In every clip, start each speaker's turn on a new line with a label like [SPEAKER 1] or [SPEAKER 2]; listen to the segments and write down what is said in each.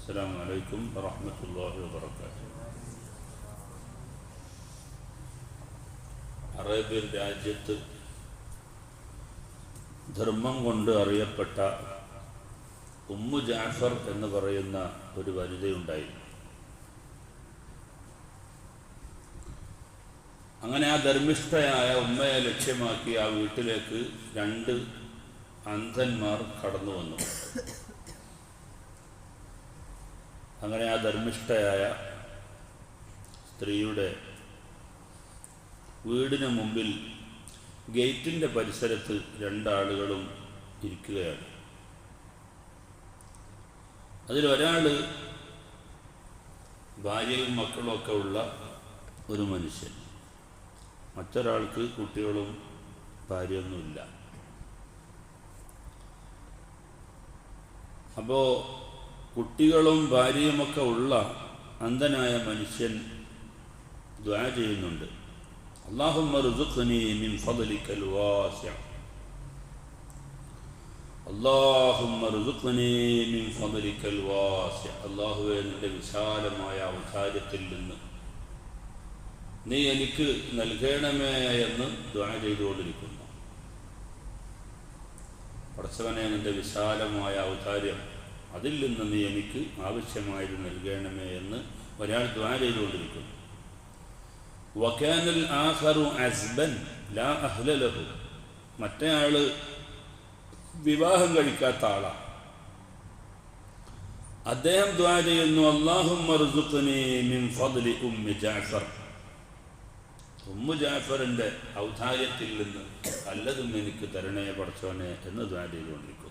[SPEAKER 1] السلام عليكم ورحمة الله وبركاته Arabian രാജ്യത്ത് ധർമ്മം കൊണ്ട് അറിയപ്പെട്ട ഉമ്മു ജാഫർ എന്ന് പറയുന്ന ഒരു വനിതയുണ്ടായിരുന്നു അങ്ങനെ ആ ധർമ്മിഷ്ഠയായ ഉമ്മയെ ലക്ഷ്യമാക്കി ആ വീട്ടിലേക്ക് രണ്ട് അന്ധന്മാർ കടന്നു വന്നു അങ്ങനെ ആ ധർമ്മിഷ്ഠയായ സ്ത്രീയുടെ വീടിന് മുമ്പിൽ ഗേറ്റിന്റെ പരിസരത്ത് രണ്ടാളുകളും ഇരിക്കുകയാണ്. അതിലൊരാൾ ഭാര്യയും മക്കളും ഒക്കെ ഉള്ള ഒരു മനുഷ്യൻ. മറ്റൊരാൾക്ക് കുട്ടികളും ഭാര്യയൊന്നുമില്ല. അപ്പോൾ കുട്ടികളും ഭാര്യയുമൊക്കെ ഉള്ള അന്ധനായ മനുഷ്യൻ ദ്വാ ചെയ്യുന്നുണ്ട്. നിന്റെ വിശാലമായ ഔദാര്യത്തിൽ നിന്ന് നീ എനിക്ക് നൽകണമേ എന്ന് ദ്വാ ചെയ്തുകൊണ്ടിരിക്കുന്നു. പടച്ചവനെ നിന്റെ വിശാലമായ ഔദാര്യം അതിൽ നിന്ന് നീ എനിക്ക് ആവശ്യമായത് നൽകണമേ എന്ന് ഒരാൾ ദ്വാ ചെയ്തുകൊണ്ടിരിക്കും വക്കാനൽ ആഖറു അസ്ബൻ ലാ അഹ്ലലഹു മറ്റേ ആൾ വിവാഹം കഴിക്കാത്ത ആളാണ് അദ്ദേഹം ദ്വാ ചെയ്യുന്നു ജാഫർ. ഉമ്മു ജാഫറിന്റെ ഔദാര്യത്തിൽ നിന്ന് അല്ലതും എനിക്ക് തരണേ പഠിച്ചോനെ എന്ന് ദ്വാ ചെയ്തുകൊണ്ടിരിക്കുന്നു.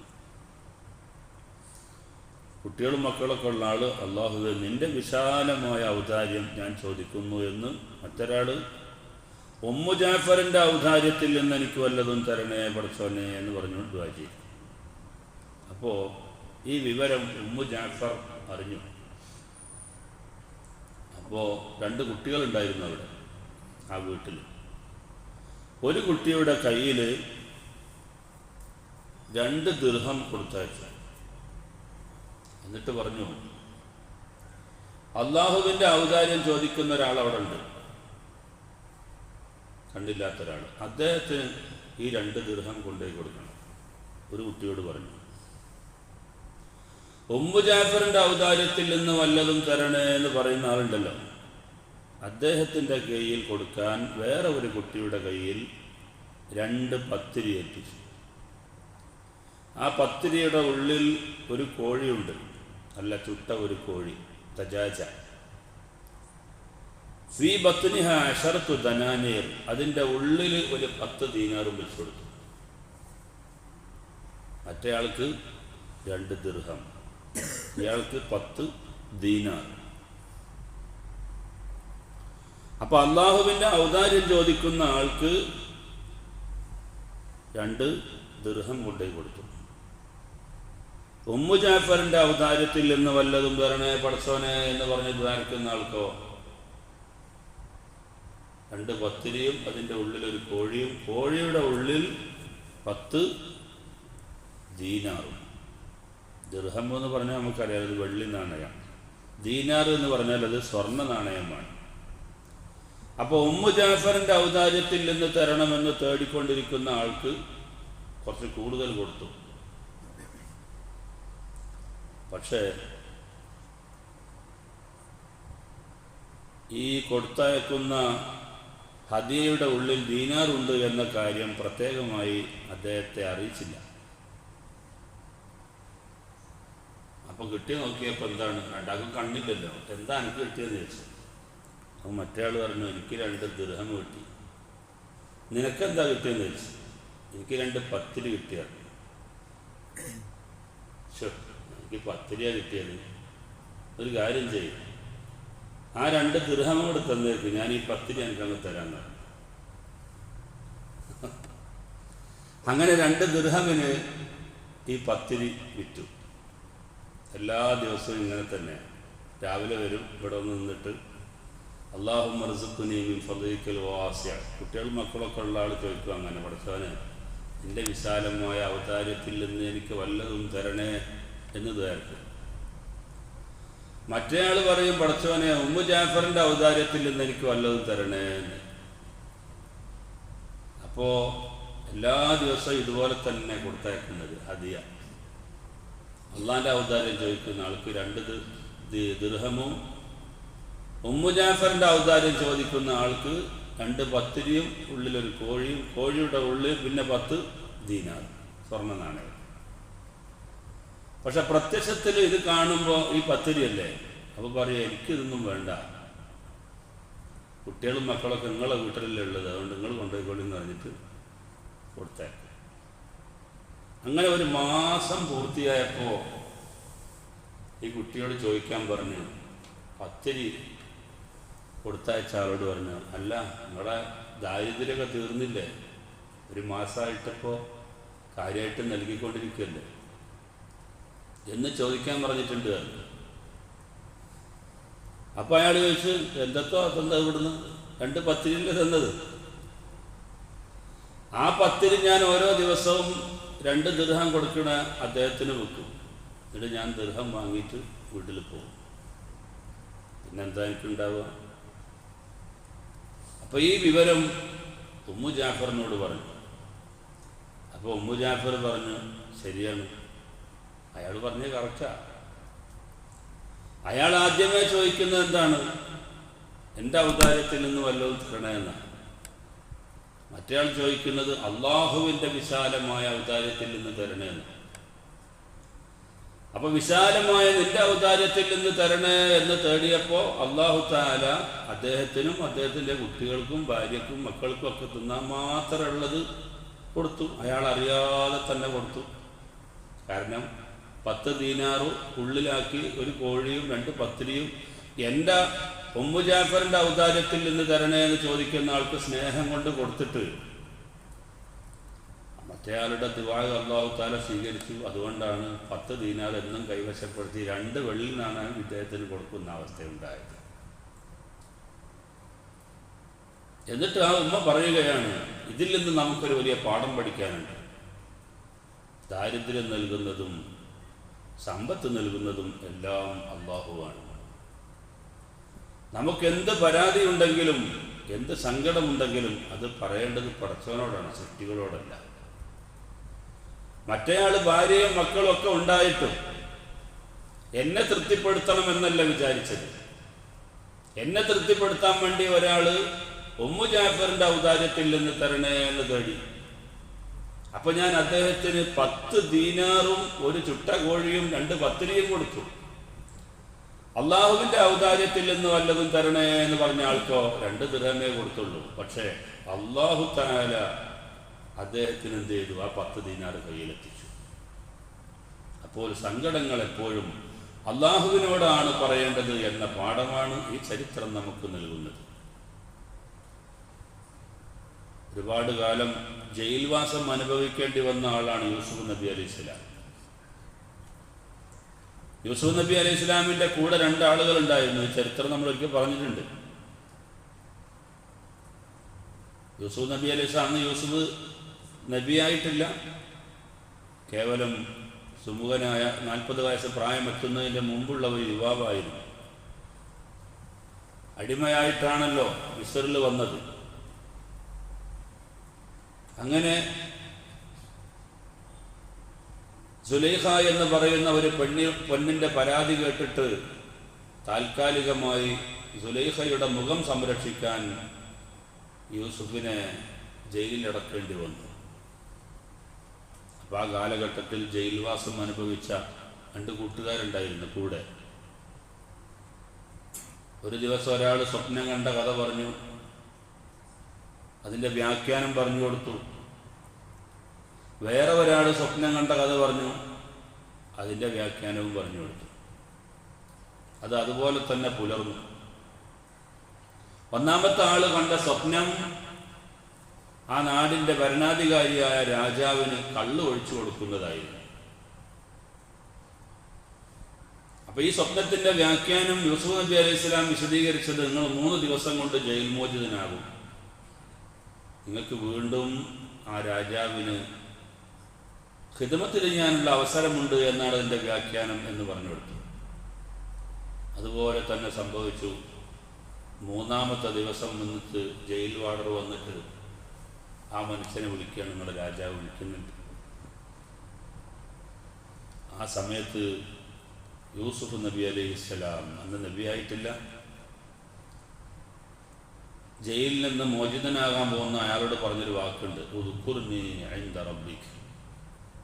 [SPEAKER 1] കുട്ടികളും മക്കളൊക്കെ ഉള്ള ആൾ അള്ളാഹുവെ നിന്റെ വിശാലമായ ഔദാര്യം ഞാൻ ചോദിക്കുന്നു എന്ന് മറ്റൊരാൾ ഒമ്മു ജാഫറിന്റെ ഔദാര്യത്തിൽ നിന്ന് എനിക്ക് വല്ലതും തരണേ പഠിച്ചോനെ എന്ന് പറഞ്ഞു ദ്വാ അപ്പോൾ ഈ വിവരം ഉമ്മു ജാഫർ അറിഞ്ഞു. അപ്പോ രണ്ട് കുട്ടികളുണ്ടായിരുന്നു അവിടെ ആ വീട്ടിൽ ഒരു കുട്ടിയുടെ കയ്യിൽ രണ്ട് ദീർഘം കൊടുത്തയച്ചു. എന്നിട്ട് പറഞ്ഞു അള്ളാഹുവിന്റെ ഔദാര്യം ചോദിക്കുന്ന ഒരാൾ അവിടെ ഉണ്ട്. കണ്ടില്ലാത്ത ഒരാൾ അദ്ദേഹത്തിന് ഈ രണ്ട് ദീർഘം കൊണ്ടുപോയി കൊടുക്കണം. ഒരു കുട്ടിയോട് പറഞ്ഞു ഉമ്മു ജാഫറിന്റെ ഔദാര്യത്തിൽ നിന്ന് വല്ലതും തരണേ എന്ന് പറയുന്ന ആളുണ്ടല്ലോ. അദ്ദേഹത്തിന്റെ കയ്യിൽ കൊടുക്കാൻ വേറെ ഒരു കുട്ടിയുടെ കയ്യിൽ രണ്ട് പത്തിരി എത്തിച്ചു ആ പത്തിരിയുടെ ഉള്ളിൽ ഒരു കോഴിയുണ്ട്. നല്ല ചുട്ട ഒരു കോഴി. തജാജ. ഫീ ബത്തുനിഹ അഷറത്തു ധനാനീർ അതിന്റെ ഉള്ളിൽ ഒരു പത്ത് ദീനാറും വെച്ച് കൊടുത്തു. മറ്റേയാൾക്ക് രണ്ട് ദീർഘം ഇയാൾക്ക് പത്ത് ദീനാർ. അപ്പൊ അള്ളാഹുവിന്റെ ഔദാര്യം ചോദിക്കുന്ന ആൾക്ക് രണ്ട് ദീർഘം കൊണ്ടുപോയി കൊടുത്തു. ഉമ്മു ജാഫറിന്റെ അവതാരത്തിൽ നിന്ന് വല്ലതും വരണേ പടച്ചോനെ എന്ന് പറഞ്ഞ് ധാരിക്കുന്ന ആൾക്കോ? രണ്ട് പത്തിരിയും അതിന്റെ ഉള്ളിൽ ഒരു കോഴിയും കോഴിയുടെ ഉള്ളിൽ പത്ത് ദീനാറും. ദിർഹം എന്ന് പറഞ്ഞാൽ നമുക്കറിയാം അത് വെള്ളി നാണയം. ദീനാർ എന്ന് പറഞ്ഞാൽ അത് സ്വർണ നാണയമാണ്. അപ്പോൾ ഉമ്മു ജാഫറിന്റെ ഔദാര്യത്തിൽ നിന്ന് തരണമെന്ന് തേടിക്കൊണ്ടിരിക്കുന്ന ആൾക്ക് കുറച്ച് കൂടുതൽ കൊടുത്തു. പക്ഷേ ഈ കൊടുത്തയക്കുന്ന ഹദിയയുടെ ഉള്ളിൽ ദീനാറുണ്ട് എന്ന കാര്യം പ്രത്യേകമായി അദ്ദേഹത്തെ അറിയിച്ചില്ല. അപ്പം കിട്ടി നോക്കിയപ്പോൾ എന്താണ്? രണ്ടാക്കും കണ്ടില്ലല്ലോ എന്താ എനിക്ക് കിട്ടിയെന്ന് ചോദിച്ചു. അപ്പം മറ്റേ ആൾ പറഞ്ഞു എനിക്ക് രണ്ട് ദൃഹം കിട്ടി. നിനക്കെന്താ കിട്ടിയെന്ന് ചോദിച്ചു. എനിക്ക് രണ്ട് പത്തിരി കിട്ടിയത് എനിക്ക് പത്തിരിയാണ് കിട്ടിയത് ഒരു കാര്യം ചെയ്യും. ആ രണ്ട് ഗൃഹങ്ങൾ കൂടെ തന്നേക്ക്. ഞാൻ ഈ പത്തിരി എനിക്ക് അങ്ങ് തരാൻ അങ്ങനെ രണ്ട് ഗൃഹമിന് ഈ പത്തിരി വിറ്റു. എല്ലാ ദിവസവും ഇങ്ങനെ തന്നെ. രാവിലെ വരും ഇവിടെ ഒന്ന് നിന്നിട്ട് അള്ളാഹു മർസുക്കുനിയും ഫലിക്കൽ വാസ്യ കുട്ടികൾ മക്കളൊക്കെ ഉള്ള ആൾ ചോദിക്കും അങ്ങനെ പഠിച്ചവന്. എന്റെ വിശാലമായ അവതാരത്തിൽ നിന്ന് എനിക്ക് വല്ലതും തരണേ. എന്ന് ദ്വാരക്കും മറ്റേ ആൾ പറയും പടച്ചവനെ ഉമ്മു ജാഫറിന്റെ ഔദാര്യത്തിൽ നിന്ന് എനിക്ക് വല്ലതും തരണേ അപ്പോ എല്ലാ ദിവസവും ഇതുപോലെ തന്നെ കൊടുത്തയക്കുന്നത് ഹദിയ. അള്ളാന്റെ ഔദാര്യം ചോദിക്കുന്ന ആൾക്ക് രണ്ട് ദി- ദി- ഉമ്മു ജാഫറിന്റെ ഔദാര്യം ചോദിക്കുന്ന ആൾക്ക് രണ്ട് പത്തിരിയും ഉള്ളിലൊരു കോഴിയും കോഴിയുടെ ഉള്ളിൽ പിന്നെ പത്ത് ദീനാർ സ്വർണ നാണയം പക്ഷെ പ്രത്യക്ഷത്തിൽ ഇത് കാണുമ്പോൾ ഈ പത്തിരിയല്ലേ? അപ്പോൾ പറയുക എനിക്കിതൊന്നും വേണ്ട. കുട്ടികളും മക്കളൊക്കെ നിങ്ങളെ വീട്ടിലല്ലേ ഉള്ളത്. അതുകൊണ്ട് നിങ്ങൾ കൊണ്ടുപോയിക്കോളി എന്ന് പറഞ്ഞിട്ട് കൊടുത്തേക്കും. അങ്ങനെ ഒരു മാസം പൂർത്തിയായപ്പോൾ ഈ കുട്ടിയോട് ചോദിക്കാൻ പറഞ്ഞു പത്തിരി കൊടുത്തയച്ച ആളോട് പറഞ്ഞു. അല്ല നിങ്ങളുടെ ദാരിദ്ര്യമൊക്കെ തീർന്നില്ലേ? ഒരു മാസമായിട്ടപ്പോൾ കാര്യമായിട്ട് നൽകിക്കൊണ്ടിരിക്കുകയല്ലേ എന്ന് ചോദിക്കാൻ പറഞ്ഞിട്ടുണ്ട് പറഞ്ഞു. അപ്പൊ അയാൾ ചോദിച്ചു എന്തൊക്കെ തന്നത് ഇവിടുന്ന്? രണ്ട് പത്തിരില്ലേ തന്നത്? ആ പത്തിരി ഞാൻ ഓരോ ദിവസവും രണ്ട് ദൃഹം കൊടുക്കണ അദ്ദേഹത്തിന് വെക്കും. എന്നിട്ട് ഞാൻ ദൃഹം വാങ്ങിയിട്ട് വീട്ടിൽ പോകും. പിന്നെ എന്താ എനിക്കുണ്ടാവുക? അപ്പൊ ഈ വിവരം ഉമ്മു ജാഫറിനോട് പറഞ്ഞു. അപ്പൊ ഉമ്മു ജാഫർ പറഞ്ഞു ശരിയാണ്. അയാൾ പറഞ്ഞ കറക്റ്റാ അയാൾ ആദ്യമേ ചോദിക്കുന്നത് എന്താണ്? എന്റെ അവതാരത്തിൽ നിന്ന് വല്ലതും തരണമെന്നാണ് മറ്റേയാൾ ചോദിക്കുന്നത് അള്ളാഹുവിന്റെ വിശാലമായ അവതാരത്തിൽ നിന്ന് തരണേന്ന് അപ്പൊ വിശാലമായ നിന്റെ അവതാരത്തിൽ നിന്ന് തരണേ എന്ന് തേടിയപ്പോൾ അള്ളാഹു താല അദ്ദേഹത്തിനും അദ്ദേഹത്തിന്റെ കുട്ടികൾക്കും ഭാര്യക്കും മക്കൾക്കും ഒക്കെ തിന്നാൻ മാത്രമുള്ളത് കൊടുത്തു. അയാൾ അറിയാതെ തന്നെ കൊടുത്തു. കാരണം പത്ത് ദീനാറ് ഉള്ളിലാക്കി ഒരു കോഴിയും രണ്ട് പത്തിരിയും എന്റെ ഉമ്മു ജാഫറിന്റെ ഔദാര്യത്തിൽ നിന്ന് തരണേ എന്ന് ചോദിക്കുന്ന ആൾക്ക് സ്നേഹം കൊണ്ട് കൊടുത്തിട്ട് മറ്റേ ആളുടെ അള്ളാഹു താല സ്വീകരിച്ചു. അതുകൊണ്ടാണ് പത്ത് ദീനാർ എന്നും കൈവശപ്പെടുത്തി രണ്ട് വെള്ളിൽ നിന്നാണ് ഇദ്ദേഹത്തിന് കൊടുക്കുന്ന അവസ്ഥയുണ്ടായത്. എന്നിട്ട് ആ ഉമ്മ പറയുകയാണ് ഇതിൽ നിന്ന് നമുക്കൊരു വലിയ പാഠം പഠിക്കാനുണ്ട്. ദാരിദ്ര്യം നൽകുന്നതും സമ്പത്ത് നൽകുന്നതും എല്ലാം അള്ളാഹുവാണ്. നമുക്ക് എന്ത് പരാതി ഉണ്ടെങ്കിലും എന്ത് സങ്കടമുണ്ടെങ്കിലും അത് പറയേണ്ടത് പടച്ചവനോടാണ് സൃഷ്ടികളോടല്ല. മറ്റേയാൾ ഭാര്യയും മക്കളും ഒക്കെ ഉണ്ടായിട്ടും എന്നെ തൃപ്തിപ്പെടുത്തണം എന്നല്ല വിചാരിച്ചത്. എന്നെ തൃപ്തിപ്പെടുത്താൻ വേണ്ടി ഒരാൾ ഒമ്മു ജാഫറിന്റെ ഔദാര്യത്തിൽ നിന്ന് തരണേ എന്ന് തേടി അപ്പൊ ഞാൻ അദ്ദേഹത്തിന് പത്ത് ദീനാറും ഒരു ചുട്ട കോഴിയും രണ്ട് പത്തിരിയും കൊടുത്തു. അള്ളാഹുവിന്റെ ഔദാര്യത്തിൽ നിന്ന് വല്ലതും തരണേ എന്ന് പറഞ്ഞ ആൾക്കോ രണ്ട് ദിർഹമേ കൊടുത്തുള്ളൂ. പക്ഷേ അള്ളാഹു താല അദ്ദേഹത്തിന് എന്ത് ചെയ്തു? ആ പത്ത് ദീനാറ് കയ്യിലെത്തിച്ചു. അപ്പോൾ സങ്കടങ്ങൾ എപ്പോഴും അള്ളാഹുവിനോടാണ് പറയേണ്ടത് എന്ന പാഠമാണ് ഈ ചരിത്രം നമുക്ക് നൽകുന്നത്. ഒരുപാട് കാലം ജയിൽവാസം അനുഭവിക്കേണ്ടി വന്ന ആളാണ് യൂസുഫ് നബി അലൈഹി സ്വലാം. യൂസുഫ് നബി അലൈഹി ഇസ്ലാമിന്റെ കൂടെ രണ്ടാളുകൾ ഉണ്ടായിരുന്നു. ചരിത്രം നമ്മൾ ഒരിക്കൽ പറഞ്ഞിട്ടുണ്ട്. യൂസുഫ് നബി അലൈഹി സ്വലാം അന്ന് യൂസുഫ് നബിയായിട്ടില്ല. കേവലം സുമുഖനായ നാൽപ്പത് വയസ്സ് പ്രായമെത്തുന്നതിന്റെ മുമ്പുള്ള ഒരു യുവാവായിരുന്നു. അടിമയായിട്ടാണല്ലോ മിസറിൽ വന്നത്. അങ്ങനെ സുലൈഖ എന്ന് പറയുന്ന ഒരു പെണ്ണി പെണ്ണിന്റെ പരാതി കേട്ടിട്ട് താൽക്കാലികമായി സുലൈഖയുടെ മുഖം സംരക്ഷിക്കാൻ യൂസുഫിനെ ജയിലിലടക്കേണ്ടി വന്നു. അപ്പൊ ആ കാലഘട്ടത്തിൽ ജയിൽവാസം അനുഭവിച്ച രണ്ട് കൂട്ടുകാരുണ്ടായിരുന്നു കൂടെ. ഒരു ദിവസം ഒരാൾ സ്വപ്നം കണ്ട കഥ പറഞ്ഞു. അതിന്റെ വ്യാഖ്യാനം പറഞ്ഞു കൊടുത്തു. വേറെ ഒരാൾ സ്വപ്നം കണ്ട കഥ പറഞ്ഞു അതിന്റെ വ്യാഖ്യാനവും പറഞ്ഞു കൊടുത്തു. അത് അതുപോലെ തന്നെ പുലർന്നു. ഒന്നാമത്തെ ആൾ കണ്ട സ്വപ്നം ആ നാടിന്റെ ഭരണാധികാരിയായ രാജാവിന് കള്ള് ഒഴിച്ചു കൊടുക്കുന്നതായിരുന്നു. അപ്പൊ ഈ സ്വപ്നത്തിന്റെ വ്യാഖ്യാനം യൂസുഫ് നബി അലൈഹി സ്വലാം വിശദീകരിച്ചത് നിങ്ങൾ മൂന്ന് ദിവസം കൊണ്ട് ജയിൽ മോചിതനാകും. നിങ്ങൾക്ക് വീണ്ടും ആ രാജാവിന് ഹിതമത്ത് ചെയ്യാനുള്ള അവസരമുണ്ട് എന്നാണ് അതിന്റെ വ്യാഖ്യാനം എന്ന് പറഞ്ഞു കൊടുത്തു അതുപോലെ തന്നെ സംഭവിച്ചു. മൂന്നാമത്തെ ദിവസം വന്നിട്ട് ജയിൽ വാർഡർ വന്നിട്ട് ആ മനുഷ്യനെ വിളിക്കുകയാണ് നിങ്ങളുടെ രാജാവ് വിളിക്കുന്നുണ്ട്. ആ സമയത്ത് യൂസുഫ് നബി അലൈഹി സ്വലാം അന്ന് നബിയായിട്ടില്ല. ജയിലിൽ നിന്ന് മോചിതനാകാൻ പോകുന്ന അയാളോട് പറഞ്ഞൊരു വാക്കുണ്ട്. റബ്ബിക്ക്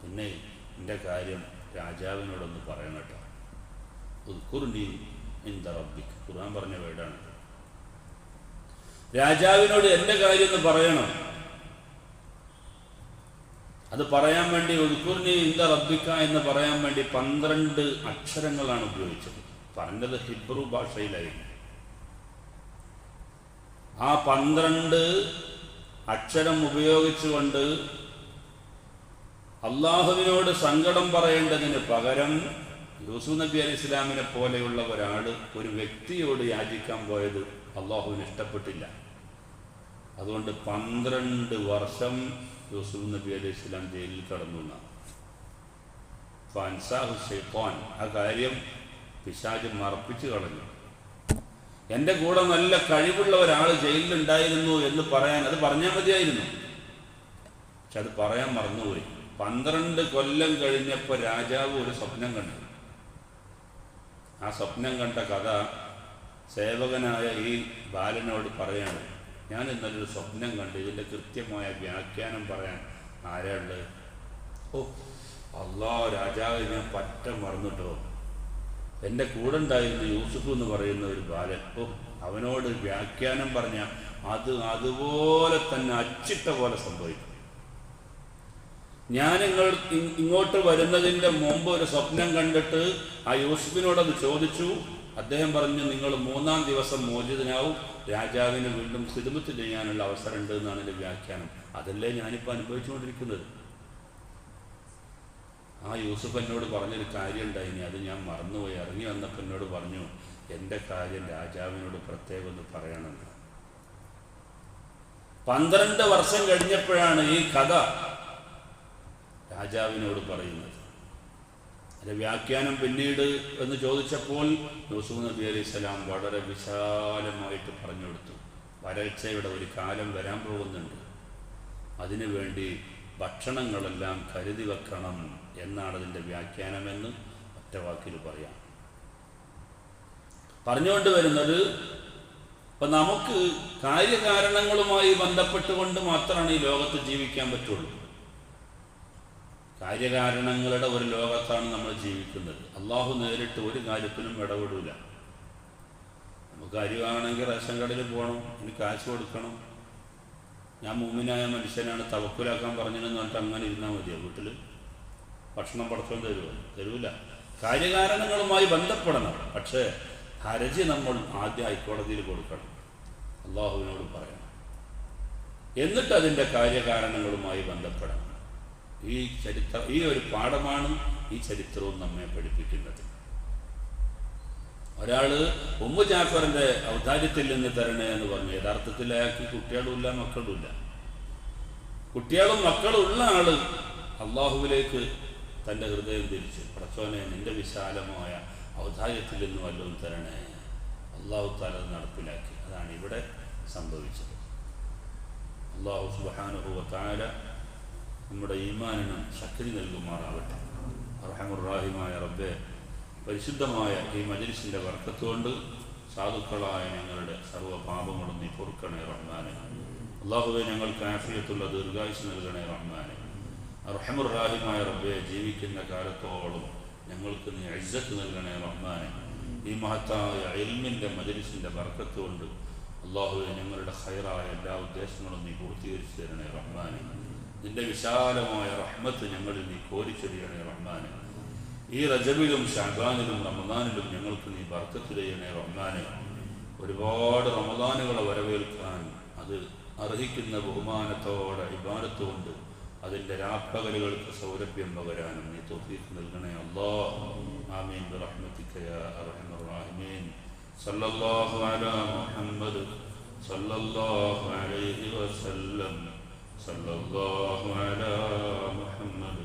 [SPEAKER 1] പിന്നെ എന്റെ കാര്യം രാജാവിനോടൊന്ന് പറയണം കേട്ടോ. ഖുർആൻ പറഞ്ഞ വേടാണ് രാജാവിനോട് എന്റെ കാര്യം ഒന്ന് പറയണം. അത് പറയാൻ വേണ്ടി ഉൽക്കുറിനി ഇന്ത റബ്ബിക്ക എന്ന് പറയാൻ വേണ്ടി പന്ത്രണ്ട് അക്ഷരങ്ങളാണ് ഉപയോഗിച്ചത്. പറഞ്ഞത് ഹിബ്രു ഭാഷയിലായിരുന്നു. ആ പന്ത്രണ്ട് അക്ഷരം ഉപയോഗിച്ചുകൊണ്ട് അള്ളാഹുവിനോട് സങ്കടം പറയേണ്ടതിന് പകരം യൂസുഫ് നബി അലി ഇസ്ലാമിനെ പോലെയുള്ള ഒരാൾ ഒരു വ്യക്തിയോട് യാചിക്കാൻ പോയത് അള്ളാഹുവിന് ഇഷ്ടപ്പെട്ടില്ല. അതുകൊണ്ട് പന്ത്രണ്ട് വർഷം യൂസുഫ് നബി അലി ഇസ്ലാം ജയിലിൽ കടന്നു ഫൻസാഹു ഷെയ്ഖാൻ ആ കാര്യം പിശാജ് മറപ്പിച്ചു കളഞ്ഞു. എന്റെ കൂടെ നല്ല കഴിവുള്ള ഒരാൾ ജയിലിലുണ്ടായിരുന്നു എന്ന് പറയാൻ അത് പറഞ്ഞാൽ മതിയായിരുന്നു. പക്ഷെ അത് പറയാൻ മറന്നുപോയി. പന്ത്രണ്ട് കൊല്ലം കഴിഞ്ഞപ്പോൾ രാജാവ് ഒരു സ്വപ്നം കണ്ടു. ആ സ്വപ്നം കണ്ട കഥ സേവകനായ ഈ ബാലനോട് പറയാണ് ഞാൻ ഇന്നലെ ഒരു സ്വപ്നം കണ്ട്. ഇതിന്റെ കൃത്യമായ വ്യാഖ്യാനം പറയാൻ ആരാളുള്ളത് ഓ അള്ളാ രാജാവ് ഞാൻ പറ്റ മറന്നിട്ടോ. എന്റെ കൂടെ ഉണ്ടായിരുന്ന യൂസുഫ് എന്ന് പറയുന്ന ഒരു ബാലൻ. ഓ അവനോട് വ്യാഖ്യാനം പറഞ്ഞ അത് അതുപോലെ തന്നെ അച്ചിട്ട പോലെ സംഭവിക്കും. ഞാൻ നിങ്ങൾ ഇങ്ങോട്ട് വരുന്നതിന്റെ മുമ്പ് ഒരു സ്വപ്നം കണ്ടിട്ട് ആ യൂസുഫിനോടത് ചോദിച്ചു. അദ്ദേഹം പറഞ്ഞു നിങ്ങൾ മൂന്നാം ദിവസം മോചിതനാവും. രാജാവിന് വീണ്ടും സിദ്മത്ത് ചെയ്യാനുള്ള അവസരമുണ്ട് എന്നാണ് എന്റെ വ്യാഖ്യാനം. അതല്ലേ ഞാനിപ്പോൾ അനുഭവിച്ചുകൊണ്ടിരിക്കുന്നത്. ആ യൂസുഫ് എന്നോട് പറഞ്ഞൊരു കാര്യം ഉണ്ടായിനി അത് ഞാൻ മറന്നുപോയി. ഇറങ്ങി വന്നപ്പോൾ എന്നോട് പറഞ്ഞു എന്റെ കാര്യം രാജാവിനോട് പ്രത്യേകം ഒന്ന് പറയണമെന്ന് പന്ത്രണ്ട് വർഷം കഴിഞ്ഞപ്പോഴാണ് ഈ കഥ രാജാവിനോട് പറയുന്നത്. അതിന്റെ വ്യാഖ്യാനം പിന്നീട് എന്ന് ചോദിച്ചപ്പോൾ യൂസുഫ് നബി അലൈഹി സ്വലാം വളരെ വിശാലമായിട്ട് പറഞ്ഞു കൊടുത്തു. വരൾച്ചയുടെ ഒരു കാലം വരാൻ പോകുന്നുണ്ട്. അതിനു വേണ്ടി ഭക്ഷണങ്ങളെല്ലാം കരുതി വെക്കണം എന്നാണ് അതിന്റെ വ്യാഖ്യാനമെന്ന് ഒറ്റ വാക്കിൽ പറയാം. പറഞ്ഞുകൊണ്ട് വരുന്നത് ഇപ്പം നമുക്ക് കാര്യകാരണങ്ങളുമായി ബന്ധപ്പെട്ടുകൊണ്ട് മാത്രമാണ് ഈ ലോകത്ത് ജീവിക്കാൻ പറ്റുള്ളൂ. കാര്യകാരണങ്ങളുടെ ഒരു ലോകത്താണ് നമ്മൾ ജീവിക്കുന്നത്. അള്ളാഹു നേരിട്ട് ഒരു കാര്യത്തിലും ഇടപെടില്ല നമുക്ക് അരിവാണെങ്കിൽ റേഷൻ കടയിൽ പോകണം എനിക്ക് കാശ് കൊടുക്കണം ഞാൻ മൂമിനായ മനുഷ്യനാണ് തവക്കുലാക്കാൻ പറഞ്ഞതെന്ന് പറഞ്ഞിട്ട് അങ്ങനെ ഇരുന്നാൽ മതിയോ വീട്ടിൽ ഭക്ഷണം പടക്കം തരുമോ തരൂല. കാര്യകാരണങ്ങളുമായി ബന്ധപ്പെടണം. പക്ഷേ ഹരജി നമ്മൾ ആദ്യം ഹൈക്കോടതിയിൽ കൊടുക്കണം. അള്ളാഹുവിനോട് പറയണം. എന്നിട്ട് അതിന്റെ കാര്യകാരണങ്ങളുമായി ബന്ധപ്പെടണം. ഈ ചരിത്ര ഈ ഒരു പാഠമാണ് ഈ ചരിത്രവും നമ്മെ പഠിപ്പിക്കുന്നത്. ഒരാൾ ഉമ്മു ജാഫറിന്റെ ഔദാര്യത്തിൽ നിന്ന് തരണേ എന്ന് പറഞ്ഞു. യഥാർത്ഥത്തിൽ അയാൾക്ക് കുട്ടികളുമില്ല മക്കളുമില്ല. കുട്ടികളും മക്കളും ഉള്ള ആൾ അള്ളാഹുവിലേക്ക് തന്റെ ഹൃദയം തിരിച്ചു പ്രസോനെ നിന്റെ വിശാലമായ ഔദാര്യത്തിൽ നിന്ന് വല്ലതും തരണേ. അള്ളാഹു താല നടപ്പിലാക്കി. അതാണ് ഇവിടെ സംഭവിച്ചത്. അള്ളാഹു സുബാനുഭവ താല നമ്മുടെ ഈമാനിനും ശക്തി നൽകുമാറാവട്ടെ. അർഹമുറാഹിമായ റബ്ബെ പരിശുദ്ധമായ ഈ മജലിസിന്റെ വർക്കത്തുകൊണ്ട് സാധുക്കളായ ഞങ്ങളുടെ സർവ പാപങ്ങളും നീ പൊറുക്കണേ റഹ്മാനെ. അള്ളാഹുബെ ഞങ്ങൾക്ക് ആഫിയത്തുള്ള ദീർഘായുസ് നൽകണേ റഹ്മാനെ. അർഹമുറാഹിമായ റബ്ബെ ജീവിക്കുന്ന കാലത്തോളം ഞങ്ങൾക്ക് നീ ഇജ്ജത്ത് നൽകണേ റഹ്മാനെ. ഈ മഹത്തായ എൽമിന്റെ മജലിസിന്റെ വർക്കത്തുകൊണ്ട് അള്ളാഹുബെ ഞങ്ങളുടെ ഹൈറായ എല്ലാ ഉദ്ദേശങ്ങളും നീ പൂർത്തീകരിച്ചു തരണേ റഹ്മാനെ. നിന്റെ വിശാലമായ റഹ്മത്ത് ഞങ്ങളിൽ നീ കോരിച്ചൊരിയണേ റഹ്മാനെ. ഈ റജബിലും ഷാബാനിലും റമദാനിലും ഞങ്ങൾക്ക് നീ ബർക്കത്ത് ചെയ്യണേ റഹ്മാനെ ഒരുപാട് റമദാനുകളെ വരവേൽക്കാൻ അത് അർഹിക്കുന്ന ബഹുമാനത്തോടെ ഇബാനത്തുകൊണ്ട് അതിന്റെ രാപ്പകലുകൾക്ക് സൗരഭ്യം പകരാനും നീ തോഫീക്ക് നൽകണേ. അല്ലാ ആമീൻ റഹീമീൻ. സല്ലല്ലാഹു അലാ മുഹമ്മദ് സല്ലല്ലാഹു അലൈഹി വസല്ലം. സല്ലല്ലാഹു അലാ മുഹമ്മദ്